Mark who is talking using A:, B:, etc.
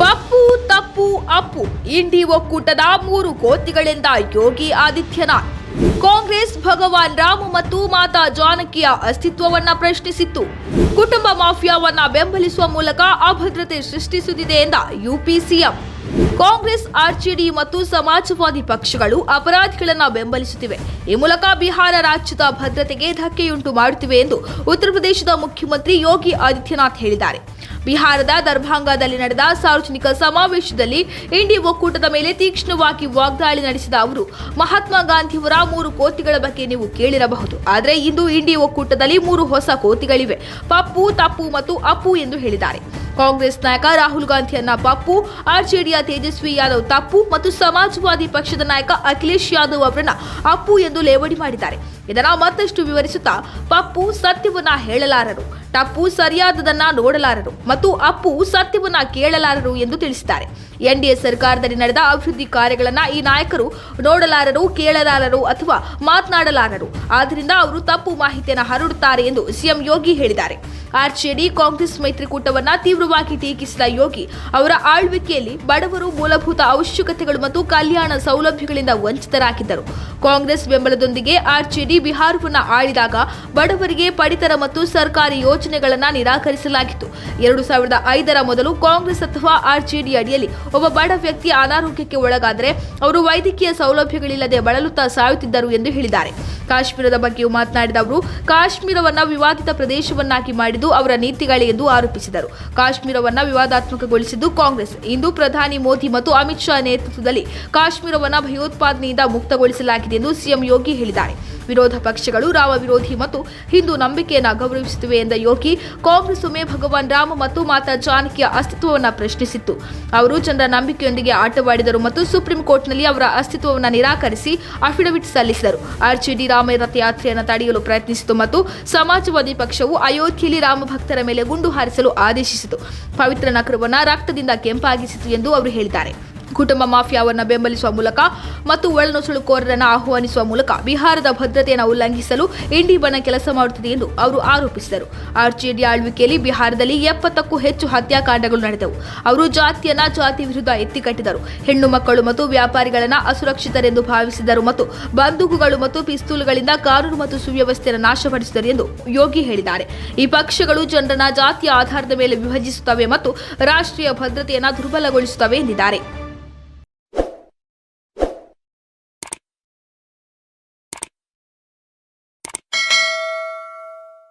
A: ಪಪ್ಪು, ತಪ್ಪು, ಅಪ್ಪು. ಇಂಡಿ ಒಕ್ಕೂಟದ ಮೂರು ಕೋತಿಗಳೆಂದ ಯೋಗಿ ಆದಿತ್ಯನಾಥ್. ಕಾಂಗ್ರೆಸ್, ಭಗವಾನ್ ರಾಮ ಮತ್ತು ಮಾತಾ ಜಾನಕಿಯ ಅಸ್ತಿತ್ವವನ್ನ ಪ್ರಶ್ನಿಸಿತ್ತು. ಕುಟುಂಬ ಮಾಫಿಯಾವನ್ನ ಬೆಂಬಲಿಸುವ ಮೂಲಕ ಅಭದ್ರತೆ ಸೃಷ್ಟಿಸುತ್ತಿದೆ ಎಂದ ಯುಪಿಸಿಎಂ ಕಾಂಗ್ರೆಸ್, ಆರ್ಜೆಡಿ ಮತ್ತು ಸಮಾಜವಾದಿ ಪಕ್ಷಗಳು ಅಪರಾಧಿಗಳನ್ನ ಬೆಂಬಲಿಸುತ್ತಿವೆ. ಈ ಮೂಲಕ ಬಿಹಾರ ರಾಜ್ಯದ ಭದ್ರತೆಗೆ ಧಕ್ಕೆಯುಂಟು ಮಾಡುತ್ತಿವೆ ಎಂದು ಉತ್ತರ ಪ್ರದೇಶದ ಮುಖ್ಯಮಂತ್ರಿ ಯೋಗಿ ಆದಿತ್ಯನಾಥ್ ಹೇಳಿದ್ದಾರೆ. ಬಿಹಾರದ ದರ್ಭಾಂಗದಲ್ಲಿ ನಡೆದ ಸಾರ್ವಜನಿಕ ಸಮಾವೇಶದಲ್ಲಿ ಇಂಡಿ ಒಕ್ಕೂಟದ ಮೇಲೆ ತೀಕ್ಷ್ಣವಾಗಿ ವಾಗ್ದಾಳಿ ನಡೆಸಿದ ಅವರು, ಮಹಾತ್ಮ ಗಾಂಧಿಯವರ ಮೂರು ಕೋತಿಗಳ ಬಗ್ಗೆ ನೀವು ಕೇಳಿರಬಹುದು. ಆದರೆ ಇಂದು ಇಂಡಿ ಒಕ್ಕೂಟದಲ್ಲಿ ಮೂರು ಹೊಸ ಕೋತಿಗಳಿವೆ ಪಪ್ಪು, ತಪ್ಪು ಮತ್ತು ಅಪ್ಪು ಎಂದು ಹೇಳಿದ್ದಾರೆ. ಕಾಂಗ್ರೆಸ್ ನಾಯಕ ರಾಹುಲ್ ಗಾಂಧಿಯನ್ನ ಪಪ್ಪು, ಆರ್ಜೆಡಿಯ ತೇಜಸ್ವಿ ಯಾದವ್ ತಪ್ಪು ಮತ್ತು ಸಮಾಜವಾದಿ ಪಕ್ಷದ ನಾಯಕ ಅಖಿಲೇಶ್ ಯಾದವ್ ಅವರನ್ನ ಅಪ್ಪು ಎಂದು ಲೇವಡಿ ಮಾಡಿದ್ದಾರೆ. ಇದನ್ನು ಮತ್ತಷ್ಟು ವಿವರಿಸುತ್ತಾ ಪಪ್ಪು ಸತ್ಯವನ್ನ ಹೇಳಲಾರರು. ಟಪ್ಪು ಸರಿಯಾದದನ್ನ ನೋಡಲಾರರು ಮತ್ತು ಅಪ್ಪು ಸತ್ಯವನ್ನ ಕೇಳಲಾರರು ಎಂದು ತಿಳಿಸಿದ್ದಾರೆ. ಎನ್ಡಿಎ ಸರ್ಕಾರದಲ್ಲಿ ನಡೆದ ಅಭಿವೃದ್ಧಿ ಕಾರ್ಯಗಳನ್ನ ಈ ನಾಯಕರು ನೋಡಲಾರರು, ಕೇಳಲಾರರು ಅಥವಾ ಮಾತನಾಡಲಾರರು. ಆದ್ದರಿಂದ ಅವರು ತಪ್ಪು ಮಾಹಿತಿಯನ್ನು ಹರಡುತ್ತಾರೆ ಎಂದು ಸಿಎಂ ಯೋಗಿ ಹೇಳಿದ್ದಾರೆ. ಆರ್ಜೆಡಿ, ಕಾಂಗ್ರೆಸ್ ಮೈತ್ರಿಕೂಟವನ್ನ ತೀವ್ರವಾಗಿ ಟೀಕಿಸಿದ ಯೋಗಿ, ಅವರ ಆಳ್ವಿಕೆಯಲ್ಲಿ ಬಡವರು ಮೂಲಭೂತ ಅವಶ್ಯಕತೆಗಳು ಮತ್ತು ಕಲ್ಯಾಣ ಸೌಲಭ್ಯಗಳಿಂದ ವಂಚಿತರಾಗಿದ್ದರು. ಕಾಂಗ್ರೆಸ್ ಬೆಂಬಲದೊಂದಿಗೆ ಆರ್ಜೆಡಿ ಬಿಹಾರವನ್ನು ಆಳಿದಾಗ ಬಡವರಿಗೆ ಪಡಿತರ ಮತ್ತು ಸರ್ಕಾರಿ ಯೋಜನೆಗಳನ್ನ ನಿರಾಕರಿಸಲಾಗಿತ್ತು. ಎರಡು ಸಾವಿರದ ಐದರ ಮೊದಲು ಕಾಂಗ್ರೆಸ್ ಅಥವಾ ಆರ್ಜೆಡಿ ಅಡಿಯಲ್ಲಿ ಒಬ್ಬ ಬಡ ವ್ಯಕ್ತಿ ಅನಾರೋಗ್ಯಕ್ಕೆ ಒಳಗಾದರೆ ಅವರು ವೈದ್ಯಕೀಯ ಸೌಲಭ್ಯಗಳಿಲ್ಲದೆ ಬಳಲುತ್ತಾ ಸಾಯುತ್ತಿದ್ದರು ಎಂದು ಹೇಳಿದ್ದಾರೆ. ಕಾಶ್ಮೀರದ ಬಗ್ಗೆಯೂ ಮಾತನಾಡಿದ ಅವರು, ಕಾಶ್ಮೀರವನ್ನು ವಿವಾದಿತ ಪ್ರದೇಶವನ್ನಾಗಿ ಮಾಡಿದ್ದು ಅವರ ನೀತಿಗಳೇ ಎಂದು ಆರೋಪಿಸಿದರು. ಕಾಶ್ಮೀರವನ್ನು ವಿವಾದಾತ್ಮಕಗೊಳಿಸಿದ್ದು ಕಾಂಗ್ರೆಸ್. ಇಂದು ಪ್ರಧಾನಿ ಮೋದಿ ಮತ್ತು ಅಮಿತ್ ಶಾ ನೇತೃತ್ವದಲ್ಲಿ ಕಾಶ್ಮೀರವನ್ನು ಭಯೋತ್ಪಾದನೆಯಿಂದ ಮುಕ್ತಗೊಳಿಸಲಾಗಿದೆ ಎಂದು ಸಿಎಂ ಯೋಗಿ ಹೇಳಿದ್ದಾರೆ. ವಿರೋಧ ಪಕ್ಷಗಳು ರಾಮ ವಿರೋಧಿ ಮತ್ತು ಹಿಂದೂ ನಂಬಿಕೆಯನ್ನು ಗೌರವಿಸುತ್ತಿವೆ ಎಂದ ಯೋಗಿ, ಕಾಂಗ್ರೆಸ್ ಒಮ್ಮೆ ಭಗವಾನ್ ರಾಮ ಮತ್ತು ಮಾತಾ ಜಾನಕಿಯ ಅಸ್ತಿತ್ವವನ್ನು ಪ್ರಶ್ನಿಸಿತ್ತು. ಅವರು ಜನರ ನಂಬಿಕೆಯೊಂದಿಗೆ ಆಟವಾಡಿದರು ಮತ್ತು ಸುಪ್ರೀಂ ಕೋರ್ಟ್ನಲ್ಲಿ ಅವರ ಅಸ್ತಿತ್ವವನ್ನು ನಿರಾಕರಿಸಿ ಅಫಿಡವಿಟ್ ಸಲ್ಲಿಸಿದರು. ಆರ್ಜೆಡಿ ರಾಮ ರಥಯಾತ್ರೆಯನ್ನು ತಡೆಯಲು ಪ್ರಯತ್ನಿಸಿತು ಮತ್ತು ಸಮಾಜವಾದಿ ಪಕ್ಷವು ಅಯೋಧ್ಯೆಯಲ್ಲಿ ರಾಮ ಭಕ್ತರ ಮೇಲೆ ಗುಂಡು ಹಾರಿಸಲು ಆದೇಶಿಸಿತು. ಪವಿತ್ರ ನಗರವನ್ನು ರಕ್ತದಿಂದ ಕೆಂಪಾಗಿಸಿತು ಎಂದು ಅವರು ಹೇಳಿದ್ದಾರೆ. ಕುಟುಂಬ ಮಾಫಿಯಾವನ್ನು ಬೆಂಬಲಿಸುವ ಮೂಲಕ ಮತ್ತು ಒಳನುಸುಳುಕೋರರನ್ನು ಆಹ್ವಾನಿಸುವ ಮೂಲಕ ಬಿಹಾರದ ಭದ್ರತೆಯನ್ನು ಉಲ್ಲಂಘಿಸಲು ಇಂಡಿ ಬಣ ಕೆಲಸ ಮಾಡುತ್ತಿದೆ ಎಂದು ಅವರು ಆರೋಪಿಸಿದರು. ಆರ್ಜೆಡಿ ಆಳ್ವಿಕೆಯಲ್ಲಿ ಬಿಹಾರದಲ್ಲಿ ಎಪ್ಪತ್ತಕ್ಕೂ ಹೆಚ್ಚು ಹತ್ಯಾಕಾಂಡಗಳು ನಡೆದವು. ಅವರು ಜಾತಿಯನ್ನ ಜಾತಿ ವಿರುದ್ಧ ಎತ್ತಿಕಟ್ಟಿದರು. ಹೆಣ್ಣು ಮಕ್ಕಳು ಮತ್ತು ವ್ಯಾಪಾರಿಗಳನ್ನು ಅಸುರಕ್ಷಿತರೆಂದು ಭಾವಿಸಿದರು ಮತ್ತು ಬಂದೂಕುಗಳು ಮತ್ತು ಪಿಸ್ತೂಲ್ಗಳಿಂದ ಕಾನೂನು ಮತ್ತು ಸುವ್ಯವಸ್ಥೆಯನ್ನು ನಾಶಪಡಿಸಿದರು ಎಂದು ಯೋಗಿ ಹೇಳಿದ್ದಾರೆ. ಈ ಪಕ್ಷಗಳು ಜನರನ್ನ ಜಾತಿಯ ಆಧಾರದ ಮೇಲೆ ವಿಭಜಿಸುತ್ತವೆ ಮತ್ತು ರಾಷ್ಟ್ರೀಯ ಭದ್ರತೆಯನ್ನು ದುರ್ಬಲಗೊಳಿಸುತ್ತವೆ ಎಂದಿದ್ದಾರೆ.